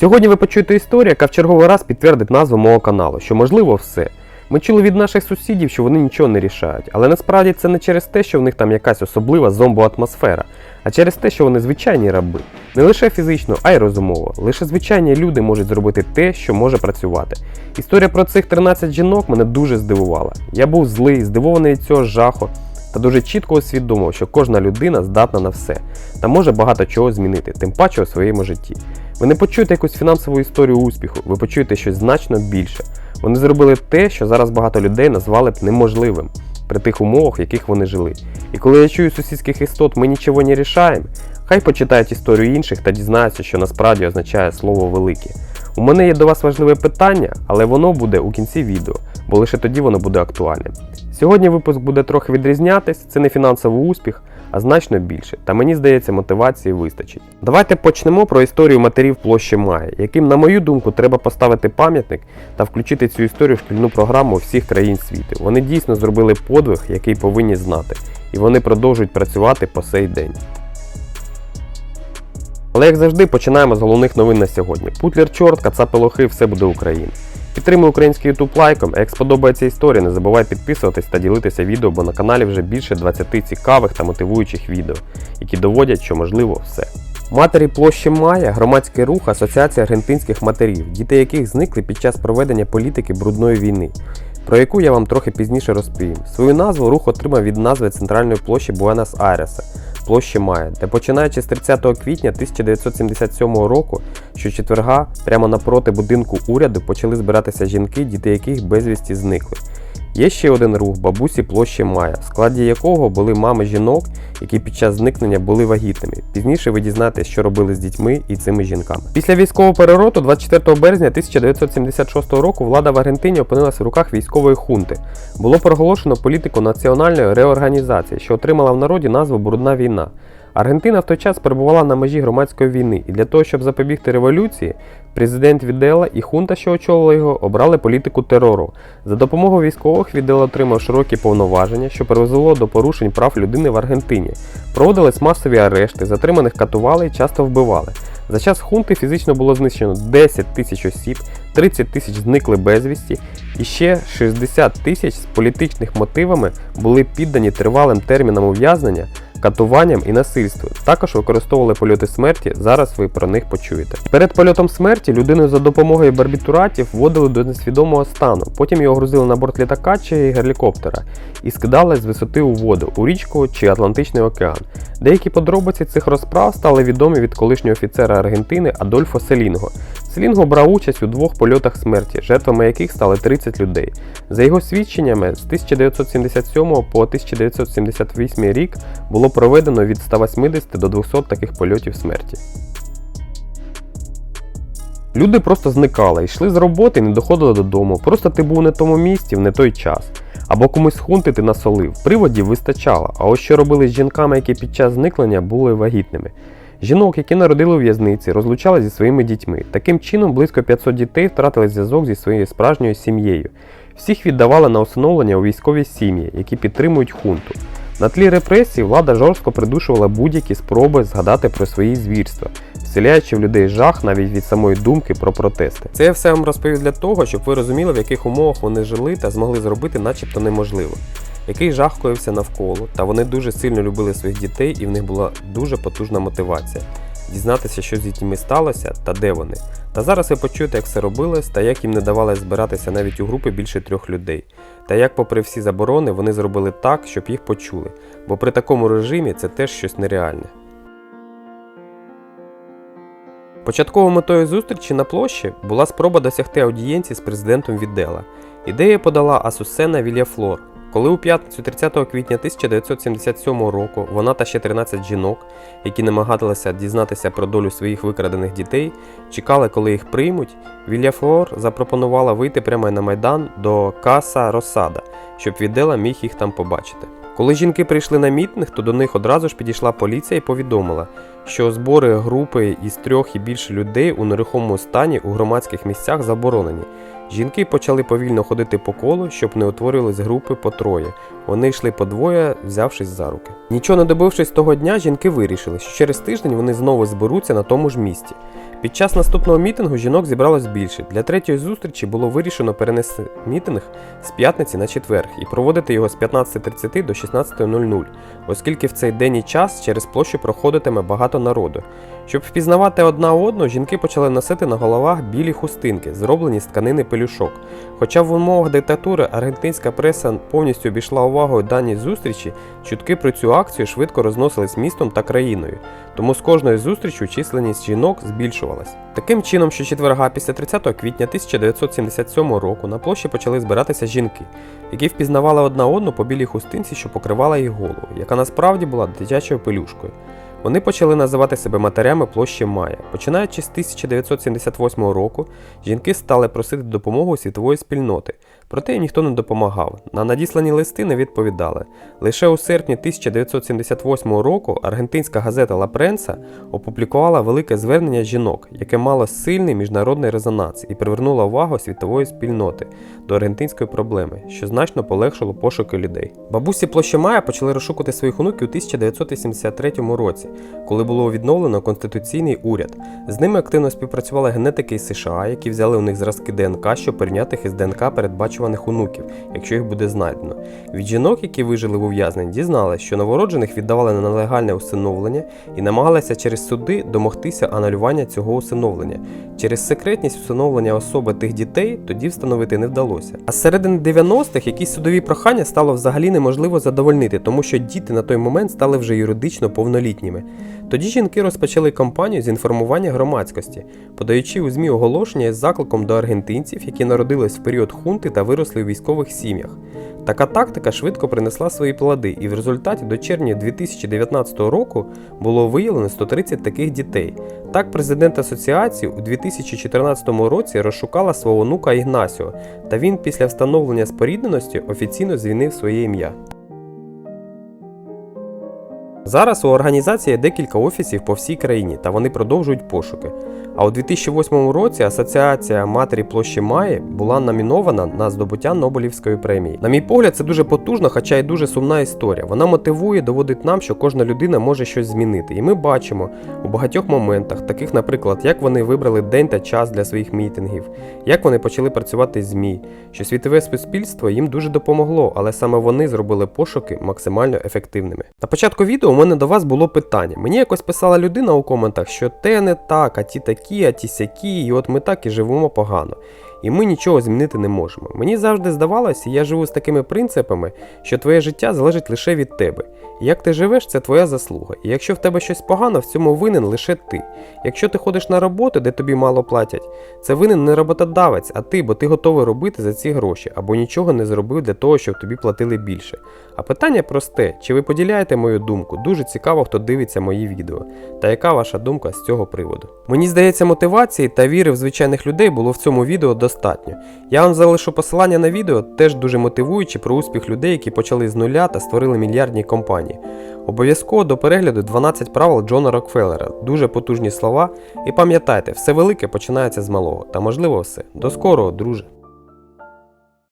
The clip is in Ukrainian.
Сьогодні ви почуєте історію, яка в черговий раз підтвердить назву мого каналу, що можливо все. Ми чули від наших сусідів, що вони нічого не рішають, але насправді це не через те, що в них там якась особлива зомбоатмосфера, а через те, що вони звичайні раби. Не лише фізично, а й розумово. Лише звичайні люди можуть зробити те, що може працювати. Історія про цих 13 жінок мене дуже здивувала. Я був злий, здивований від цього жаху, та дуже чітко усвідомив, що кожна людина здатна на все та може багато чого змінити, тим паче у своєму житті. Ви не почуєте якусь фінансову історію успіху, ви почуєте щось значно більше. Вони зробили те, що зараз багато людей назвали б неможливим при тих умовах, в яких вони жили. І коли я чую сусідських істот, ми нічого не рішаємо, хай почитають історію інших та дізнаються, що насправді означає слово велике. У мене є до вас важливе питання, але воно буде у кінці відео, бо лише тоді воно буде актуальним. Сьогодні випуск буде трохи відрізнятись, це не фінансовий успіх, а значно більше. Та мені здається, мотивації вистачить. Давайте почнемо про історію матерів площі Має, яким, на мою думку, треба поставити пам'ятник та включити цю історію в шкільну програму всіх країн світу. Вони дійсно зробили подвиг, який повинні знати, і вони продовжують працювати по сей день. Але як завжди, починаємо з головних новин на сьогодні. Путлер чорт, кацапи лохи, все буде Україна. Підтримуй український YouTube лайком, а як сподобається історія, не забувай підписуватись та ділитися відео, бо на каналі вже більше 20 цікавих та мотивуючих відео, які доводять, що можливо все. Матері площі Мая громадський рух Асоціація аргентинських матерів, діти яких зникли під час проведення політики брудної війни, про яку я вам трохи пізніше розповім. Свою назву рух отримав від назви центральної площі Буенос-Айреса, площі має, де починаючи з 30 квітня 1977 року, що четверга, прямо напроти будинку уряду почали збиратися жінки, діти яких безвісті зникли. Є ще один рух бабусі площі Мая, в складі якого були мами жінок, які під час зникнення були вагітними. Пізніше ви дізнаєтесь, що робили з дітьми і цими жінками. Після військового перевороту 24 березня 1976 року влада в Аргентині опинилася в руках військової хунти. Було проголошено політику національної реорганізації, що отримала в народі назву Брудна війна. Аргентина в той час перебувала на межі громадської війни, і для того, щоб запобігти революції, президент Відела і хунта, що очолила його, обрали політику терору. За допомогою військових Відел отримав широкі повноваження, що призвело до порушень прав людини в Аргентині. Проводились масові арешти, затриманих катували і часто вбивали. За час хунти фізично було знищено 10 тисяч осіб, 30 тисяч зникли безвісті, і ще 60 тисяч з політичних мотивами були піддані тривалим термінам ув'язнення, катуванням і насильству. Також використовували польоти смерті, зараз ви про них почуєте. Перед польотом смерті людину за допомогою барбітуратів вводили до несвідомого стану, потім його грузили на борт літака чи гелікоптера і скидали з висоти у воду, у річку чи Атлантичний океан. Деякі подробиці цих розправ стали відомі від колишнього офіцера Аргентини Адольфо Селінго. Селінго брав участь у двох польотах смерті, жертвами яких стали 30 людей. За його свідченнями, з 1977 по 1978 рік було проведено від 180 до 200 таких польотів смерті. Люди просто зникали, йшли з роботи і не доходили додому. Просто ти був не тому місці в не той час. Або комусь хунти ти насолив. Приводів вистачало. А ось що робили з жінками, які під час зникнення були вагітними. Жінок, які народили у в'язниці, розлучали зі своїми дітьми. Таким чином, близько 500 дітей втратили зв'язок зі своєю справжньою сім'єю. Всіх віддавали на усиновлення у військові сім'ї, які підтримують хунту. На тлі репресій влада жорстко придушувала будь-які спроби згадати про свої звірства, вселяючи в людей жах навіть від самої думки про протести. Це я все вам розповів для того, щоб ви розуміли, в яких умовах вони жили та змогли зробити начебто неможливо. Який жах коївся навколо, та вони дуже сильно любили своїх дітей, і в них була дуже потужна мотивація дізнатися, що з дітьми сталося та де вони. Та зараз ви почуєте, як все робилось, та як їм не давали збиратися навіть у групи більше трьох людей. Та як, попри всі заборони, вони зробили так, щоб їх почули, бо при такому режимі це теж щось нереальне. Початковою метою зустрічі на площі була спроба досягти аудієнції з президентом Відела. Ідею подала Асусена Вільяфлор. Коли у п'ятницю 30 квітня 1977 року вона та ще 13 жінок, які намагалися дізнатися про долю своїх викрадених дітей, чекали, коли їх приймуть, Вільяфлор запропонувала вийти прямо на майдан до Каса Росада, щоб Відела міг їх там побачити. Коли жінки прийшли на мітинг, то до них одразу ж підійшла поліція і повідомила, що збори групи із трьох і більше людей у нерухомому стані у громадських місцях заборонені. Жінки почали повільно ходити по колу, щоб не утворювались групи по троє. Вони йшли по двоє, взявшись за руки. Нічого не добившись того дня, жінки вирішили, що через тиждень вони знову зберуться на тому ж місці. Під час наступного мітингу жінок зібралось більше. Для третьої зустрічі було вирішено перенести мітинг з п'ятниці на четвер і проводити його з 15.30 до 16.00, оскільки в цей день і час через площу проходитиме багато народу. Щоб впізнавати одна одну, жінки почали носити на головах білі хустинки, зроблені з тканини пелюшок. Хоча в умовах диктатури аргентинська преса повністю обійшла увагою дані зустрічі, чутки про цю акцію швидко розносились містом та країною, тому з кожною зустрічю численність жінок збільшувалась. Таким чином, що четверга після 30 квітня 1977 року на площі почали збиратися жінки, які впізнавали одна одну по білій хустинці, що покривала їх голову, яка насправді була дитячою пелюшкою. Вони почали називати себе матерями площі Мая. Починаючи з 1978 року, жінки стали просити допомогу світової спільноти, проте їм ніхто не допомагав. На надіслані листи не відповідали. Лише у серпні 1978 року аргентинська газета La Prensa опублікувала велике звернення жінок, яке мало сильний міжнародний резонанс і привернуло увагу світової спільноти до аргентинської проблеми, що значно полегшило пошуки людей. Бабусі площі Мая почали розшукувати своїх онуків у 1983 році, коли було відновлено конституційний уряд. З ними активно співпрацювали генетики із США, які взяли у них зразки ДНК, щоб порівняти їх із ДНК передбачуваних онуків, якщо їх буде знайдено. Від жінок, які вижили в ув'язненні, дізналися, що новороджених віддавали на нелегальне усиновлення і намагалися через суди домогтися анулювання цього усиновлення. Через секретність усиновлення особи тих дітей тоді встановити не вдалося. А з середини 90-х якісь судові прохання стало взагалі неможливо задовольнити, тому що діти на той момент стали вже юридично повнолітніми. Тоді жінки розпочали кампанію з інформування громадськості, подаючи у ЗМІ оголошення із закликом до аргентинців, які народились в період хунти та виросли у військових сім'ях. Така тактика швидко принесла свої плоди, і в результаті до червня 2019 року було виявлено 130 таких дітей. Так, президент асоціації у 2014 році розшукала свого онука Ігнасіо, та він після встановлення спорідненості офіційно звільнив своє ім'я. Зараз у організації декілька офісів по всій країні, та вони продовжують пошуки. А у 2008 році Асоціація Матері площі Маї була номінована на здобуття Нобелівської премії. На мій погляд, це дуже потужна, хоча й дуже сумна історія. Вона мотивує, доводить нам, що кожна людина може щось змінити. І ми бачимо у багатьох моментах, таких, наприклад, як вони вибрали день та час для своїх мітингів, як вони почали працювати з ЗМІ, що світове суспільство їм дуже допомогло, але саме вони зробили пошуки максимально ефективними. На початку відео мене до вас було питання. Мені якось писала людина у коментах, що те не так, а ті такі, а ті сякі, і от ми так і живемо погано. І ми нічого змінити не можемо. Мені завжди здавалося, я живу з такими принципами, що твоє життя залежить лише від тебе. Як ти живеш, це твоя заслуга. І якщо в тебе щось погано, в цьому винен лише ти. Якщо ти ходиш на роботу, де тобі мало платять, це винен не роботодавець, а ти, бо ти готовий робити за ці гроші, або нічого не зробив для того, щоб тобі платили більше. А питання просте: чи ви поділяєте мою думку? Дуже цікаво, хто дивиться мої відео. Та яка ваша думка з цього приводу? Мені здається, мотивації та віри в звичайних людей було в цьому відео достатньо. Я вам залишу посилання на відео, теж дуже мотивуючи про успіх людей, які почали з нуля та створили мільярдні компанії. Обов'язково до перегляду 12 правил Джона Рокфеллера, дуже потужні слова. І пам'ятайте, все велике починається з малого, та можливо все. До скорого, друже!